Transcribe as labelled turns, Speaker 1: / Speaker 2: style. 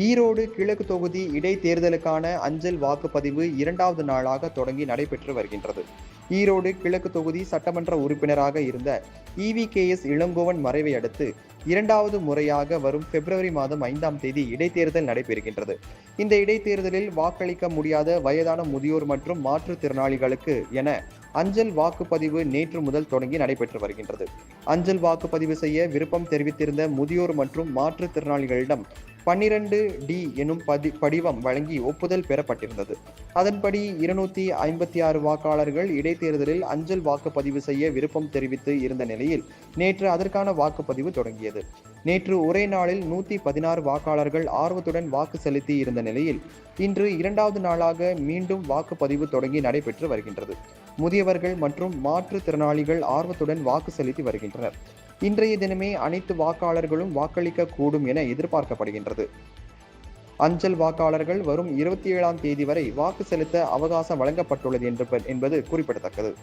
Speaker 1: ஈரோடு கிழக்கு தொகுதி இடைத்தேர்தலுக்கான அஞ்சல் வாக்குப்பதிவு இரண்டாவது நாளாக தொடங்கி நடைபெற்று வருகின்றது. ஈரோடு கிழக்கு தொகுதி சட்டமன்ற உறுப்பினராக இருந்த இவி கே எஸ் இளங்கோவன் மறைவை அடுத்து இரண்டாவது முறையாக வரும் பிப்ரவரி மாதம் ஐந்தாம் தேதி இடைத்தேர்தல் நடைபெறுகின்றது. இந்த இடைத்தேர்தலில் வாக்களிக்க முடியாத வயதான முதியோர் மற்றும் மாற்றுத்திறனாளிகளுக்கு என அஞ்சல் வாக்குப்பதிவு நேற்று முதல் தொடங்கி நடைபெற்று வருகின்றது. அஞ்சல் வாக்குப்பதிவு செய்ய விருப்பம் தெரிவித்திருந்த முதியோர் மற்றும் மாற்றுத்திறனாளிகளிடம் பன்னிரண்டு டி எனும் பதி படிவம் வழங்கி ஒப்புதல் பெறப்பட்டிருந்தது. அதன்படி இருநூத்தி ஐம்பத்தி ஆறு வாக்காளர்கள் இடைத்தேர்தலில் அஞ்சல் வாக்குப்பதிவு செய்ய விருப்பம் தெரிவித்து இருந்த நிலையில் நேற்று அதற்கான வாக்குப்பதிவு தொடங்கியது. நேற்று ஒரே நாளில் நூத்தி பதினாறு வாக்காளர்கள் ஆர்வத்துடன் வாக்கு செலுத்தி இருந்த நிலையில் இன்று இரண்டாவது நாளாக மீண்டும் வாக்குப்பதிவு தொடங்கி நடைபெற்று வருகின்றது. முதியவர்கள் மற்றும் மாற்றுத்திறனாளிகள் ஆர்வத்துடன் வாக்கு செலுத்தி வருகின்றனர். இன்றைய தினமே அனைத்து வாக்காளர்களும் வாக்களிக்க கூடும் என எதிர்பார்க்கப்படுகின்றது. அஞ்சல் வாக்காளர்கள் வரும் இருபத்தி ஏழாம் தேதி வரை வாக்கு செலுத்த அவகாசம் வழங்கப்பட்டுள்ளது என்று என்பது குறிப்பிடத்தக்கது.